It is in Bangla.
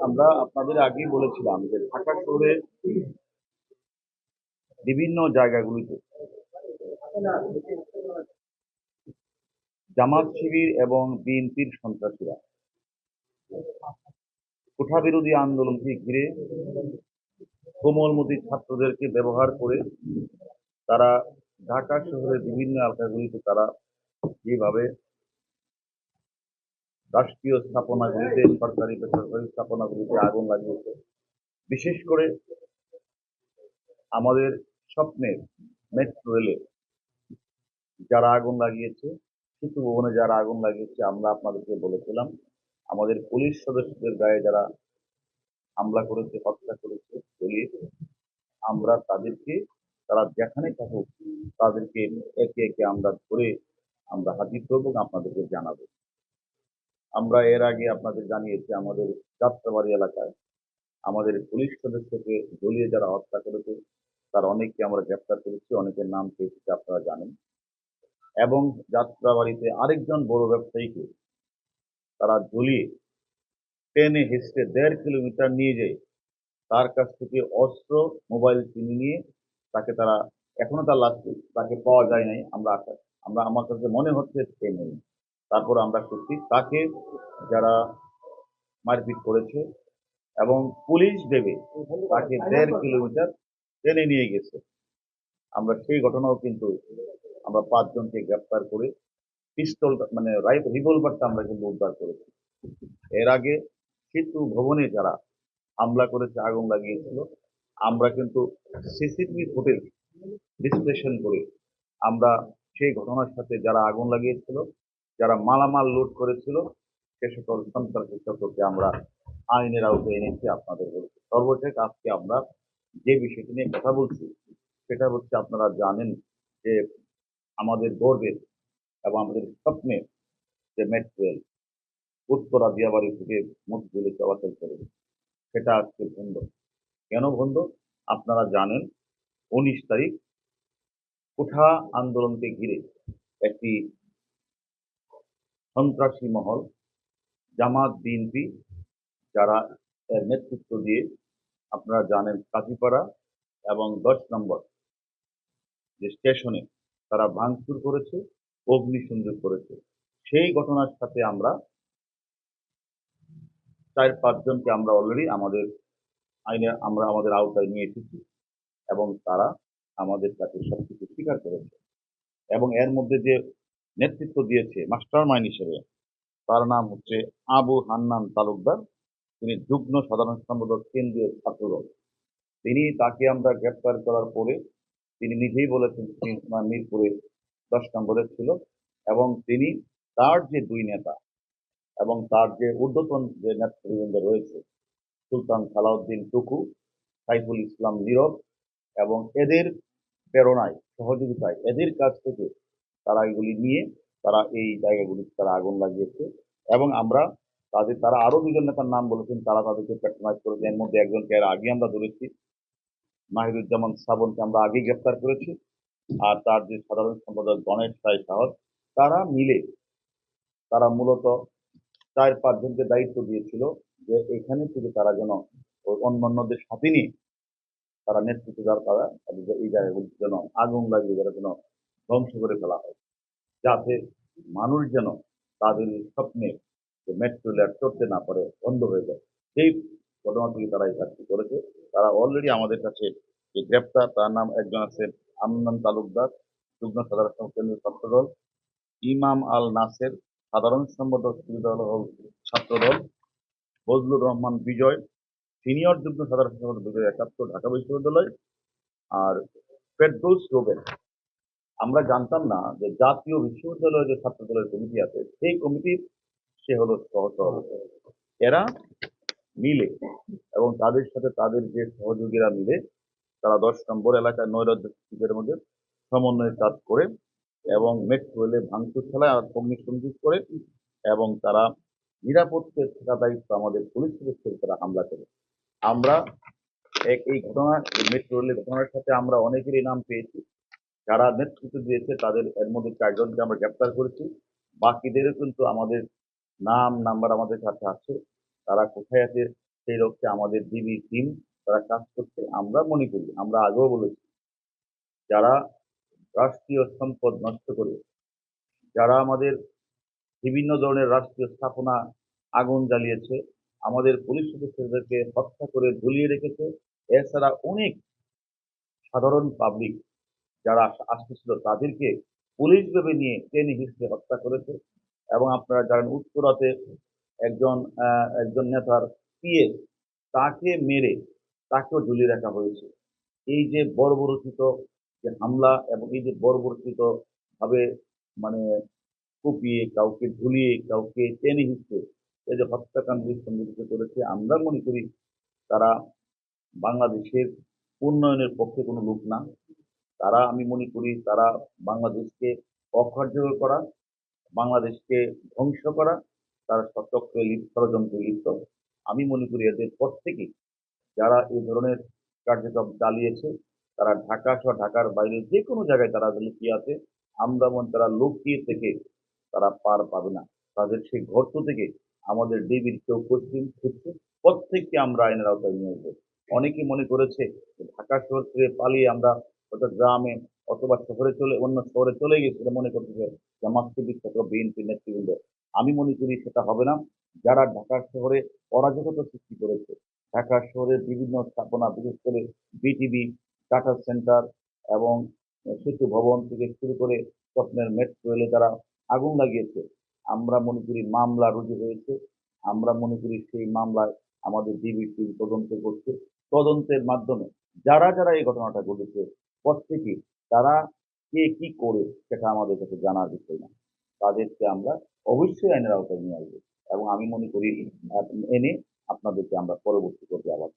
আমরা আপনাদের আগেই বলেছিলাম যে ঢাকা শহরে বিভিন্ন জায়গাগুলিতে জামাত শিবির এবং বিএনপির সন্ত্রাসীরা কোঠা বিরোধী আন্দোলনকে ঘিরে কোমলমতি ছাত্রদেরকে ব্যবহার করে তারা ঢাকা শহরের বিভিন্ন এলাকাগুলিতে তারা যেভাবে রাষ্ট্রীয় স্থাপনাগুলিতে সরকারি বেসরকারি স্থাপনাগুলিতে আগুন লাগিয়েছে। বিশেষ করে আমাদের স্বপ্নের মেট্রো রেলে যারা আগুন লাগিয়েছে, শিশু ভবনে যারা আগুন লাগিয়েছে, আমরা আপনাদেরকে বলেছিলাম, আমাদের পুলিশ সদস্যদের গায়ে যারা হামলা করেছে, হত্যা করেছে দলিয়ে আমরা তাদেরকে, তারা যেখানে থাকুক, তাদেরকে একে একে আমরা ধরে আমরা হাজির করব আপনাদেরকে জানাব। আমরা এর আগে আপনাদের জানিয়েছি, আমাদের যাত্রাবাড়ি এলাকায় আমাদের পুলিশ সদস্যকে জ্বলিয়ে যারা হত্যা করেছে, তার অনেককে আমরা গ্রেপ্তার করেছি, অনেকের নাম পেয়েছি আপনারা জানেন। এবং যাত্রাবাড়িতে আরেকজন বড় ব্যবসায়ীকে তারা জ্বলিয়ে ট্রেনে হেসে দেড় কিলোমিটার নিয়ে যায় তার কাছ থেকে অস্ত্র, মোবাইল কিনে নিয়ে তাকে তারা, এখনও তার লাশ তাকে পাওয়া যায় নাই, আমরা আশা আমরা আমার কাছে মনে হচ্ছে সে নেই। তারপর আমরা করছি। তাকে যারা মারপিট করেছে এবং পুলিশ ভেবে তাকে দেড় কিলোমিটার টেনে নিয়ে গেছে। আমরা সেই ঘটনাও কিন্তু আমরা পাঁচজনকে গ্রেপ্তার করে পিস্তল মানে রিভলভারটা আমরা কিন্তু উদ্ধার করেছি। এর আগে সেতু ভবনে যারা হামলা করেছে, আগুন লাগিয়েছিল, আমরা কিন্তু সিসিটিভি ফুটেজ বিশ্লেষণ করে আমরা সেই ঘটনার সাথে যারা আগুন লাগিয়েছিল যারা মালামাল লুট করেছিল, সে সকল সন্ত্রাসী চক্রকে আমরা আইনের আওতায় এনেছি আপনাদের বলছি। সর্বশেষ আজকে আমরা যে বিষয়টি নিয়ে কথা বলছি, সেটা হচ্ছে আপনারা জানেন যে আমাদের গর্বের এবং আমাদের স্বপ্নের যে মেট্রো রেল উত্তরা দিয়াবাড়ি থেকে মধ্যদিল্লি চলাচল করে। সেটা আজকে বন্ধ। কেন বন্ধ? আপনারা জানেন, উনিশ তারিখ কোঠা আন্দোলনকে ঘিরে একটি সন্ত্রাসী মহল, জামাত, বিএনপি, যারা এর নেতৃত্ব দিয়ে আপনারা জানেন কাজীপাড়া এবং দশ নম্বর যে স্টেশনে তারা ভাঙচুর করেছে অগ্নি অগ্নিসংযোগ করেছে। সেই ঘটনার সাথে আমরা চার পাঁচজনকে আমরা অলরেডি আমাদের আইনে আমরা আমাদের আওতায় নিয়ে এসেছি এবং তারা আমাদের কাছে সবকিছু স্বীকার করেছে। এবং এর মধ্যে যে নেতৃত্ব দিয়েছে মাস্টার মাইন্ড হিসেবে। তার নাম হচ্ছে আবু হান্নান তালুকদার। তিনি যুগ্ম সাধারণ সম্পাদক, কেন্দ্রীয় ছাত্রদল। তিনি তাকে আমরা গ্রেপ্তার করার পরে তিনি নিজেই বলেছেন তিনি মিরপুরে দশ নম্বরে ছিল এবং তিনি তার যে দুই নেতা এবং তার যে ঊর্ধ্বতন যে নেতৃবৃন্দ রয়েছে, সুলতান সালাউদ্দিন টুকু, সাইফুল ইসলাম নীরব এবং এদের প্রেরণায়, সহযোগিতায় এদের কাছ থেকে তারা এগুলি নিয়ে, তারা এই জায়গাগুলিতে তারা আগুন লাগিয়েছে। এবং আমরা তাদের, তারা আরও দুজন নেতার নাম বলেছেন, তারা তাদেরকে প্যাট্রোনাইজ করেছে। এর মধ্যে একজনকে এর আগে আমরা ধরেছি, মাহিরুজ্জামান শ্রাবণকে আমরা আগে গ্রেপ্তার করেছি। আর তার যে সাধারণ সম্পাদক গণেশ রায় সাহস তারা মিলে, তারা মূলত চার পাঁচজনকে দায়িত্ব দিয়েছিল যে এখানে থেকে তারা যেন অন্যান্যদের সাথে নিয়ে তারা নেতৃত্ব দেওয়ার তারা এই জায়গাগুলি যেন আগুন লাগিয়ে যারা যেন ধ্বংস করে ফেলা হয়। যাতে মানুষ যেন তাদের স্বপ্নে যে মেট্রো রেল চড়তে না পারে, বন্ধ হয়ে যায়। সেই ঘটনা থেকে তারা এই কাজটি করেছে। তারা অলরেডি আমাদের কাছে যে গ্রেপ্তার, তার নাম একজন আছে আন্নান তালুকদার, যুগ্ম সাধারণ সম্পাদক ছাত্রদল ইমাম আল নাসের সাধারণ সম্পাদক দল। ছাত্রদল ফজলুর রহমান বিজয়, সিনিয়র যুগ্ম সাধারণ সম্পাদক বিজয় একাত্তর ঢাকা বিশ্ববিদ্যালয়। আর ফেরদৌস রোবেন আমরা জানতাম না যে জাতীয় বিশ্ববিদ্যালয়ের যে ছাত্র দলের কমিটি আছে, সেই কমিটির সে হলো সহসভাপতি। এরা মিলে এবং তাদের সাথে তাদের যে সহযোগীরা মিলে তারা দশ নম্বর এলাকায় নৈরাজ্যের মধ্যে সমন্বয়ে কাজ করে এবং মেট্রো রেলে ভাঙচুর খেলায় আর অগ্নিসংযোগ করে এবং তারা নিরাপত্তার থাকা দায়িত্ব আমাদের পুলিশ সদস্যের তারা হামলা করে। আমরা এই ঘটনা মেট্রো রেলের ঘটনার সাথে আমরা অনেকেরই নাম পেয়েছি। যারা নেতৃত্ব দিয়েছে, তাদের এর মধ্যে চারজনকে আমরা গ্রেপ্তার করেছি। বাকিদেরও কিন্তু আমাদের নাম, নাম্বার আমাদের কাছে আছে। তারা কোথায় আছে, সেই লক্ষ্যে আমাদের ডিবি টিম, তারা কাজ করছে। আমরা মনে করি, আমরা আগেও বলেছি, যারা রাষ্ট্রীয় সম্পদ নষ্ট করে, যারা আমাদের বিভিন্ন ধরনের রাষ্ট্রীয় স্থাপনা আগুন জ্বালিয়েছে, আমাদের পুলিশ সদস্যদেরকে হত্যা করে ঝুলিয়ে রেখেছে। এছাড়া অনেক সাধারণ পাবলিক যারা আস- আসতেছিল তাদেরকে পুলিশ ভেবে নিয়ে টেনে হিসেবে হত্যা করেছে এবং আপনারা জানেন উত্তরাতে একজন একজন নেতার পিএ তাকে মেরে তাকেও ঝুলিয়ে রাখা হয়েছে। এই যে বর্বরচিত যে হামলা এবং এই যে বর্বরচিত ভাবে মানে কুপিয়ে, কাউকে ঝুলিয়ে, কাউকে টেনে হিসেবে এই যে হত্যাকাণ্ডের সংগঠিত করেছে, আমরা মনে করি তারা বাংলাদেশের উন্নয়নের পক্ষে কোনো লোক না। তারা, আমি মনে করি তারা বাংলাদেশকে অকার্যকর করা, বাংলাদেশকে ধ্বংস করা, তারা সচক্রে লিপ্ত ষড়যন্ত্রে লিপ্ত। আমি মনে করি এদের প্রত্যেকেই, যারা এই ধরনের কার্যক্রম চালিয়েছে, তারা ঢাকা সহ ঢাকার বাইরে যে কোনো জায়গায় তারা লুকিয়ে আছে, আমরা মনে তারা লুকিয়ে থেকে তারা পার পাবে না। তাদের সেই গর্ত থেকে আমাদের ডিবির কেউ পশ্চিম ক্ষেত্রে প্রত্যেককে আমরা আইনের আওতায় নিয়ে আসব। অনেকে মনে করেছে ঢাকা শহর থেকে পালিয়ে আমরা হয়তো গ্রামে অথবা শহরে চলে, অন্য শহরে চলে গেছি এটা মনে করতেছে জামাতকে বিখ্যাত বিএনপি নেতৃবৃন্দ। আমি মনে করি সেটা হবে না। যারা ঢাকা শহরে অরাজকতা সৃষ্টি করেছে ঢাকা শহরের বিভিন্ন স্থাপনা, বিশেষ করে বিটিভি টাটা সেন্টার এবং সেতু ভবন থেকে শুরু করে স্বপ্নের মেট্রো রেলে তারা আগুন লাগিয়েছে। আমরা মনে করি মামলা রুজু হয়েছে। আমরা মনে করি সেই মামলায় আমাদের ডিবি টিম তদন্ত করছে। তদন্তের মাধ্যমে যারা যারা এই ঘটনাটা ঘটেছে প্রত্যেকে তারা কে কি করে সেটা আমাদের কাছে জানার বিষয় না। তাদেরকে আমরা অবশ্যই আইনের আওতায় নিয়ে আসব এবং আমি মনে করি, এনে আপনাদেরকে আমরা পরবর্তী করতে আবার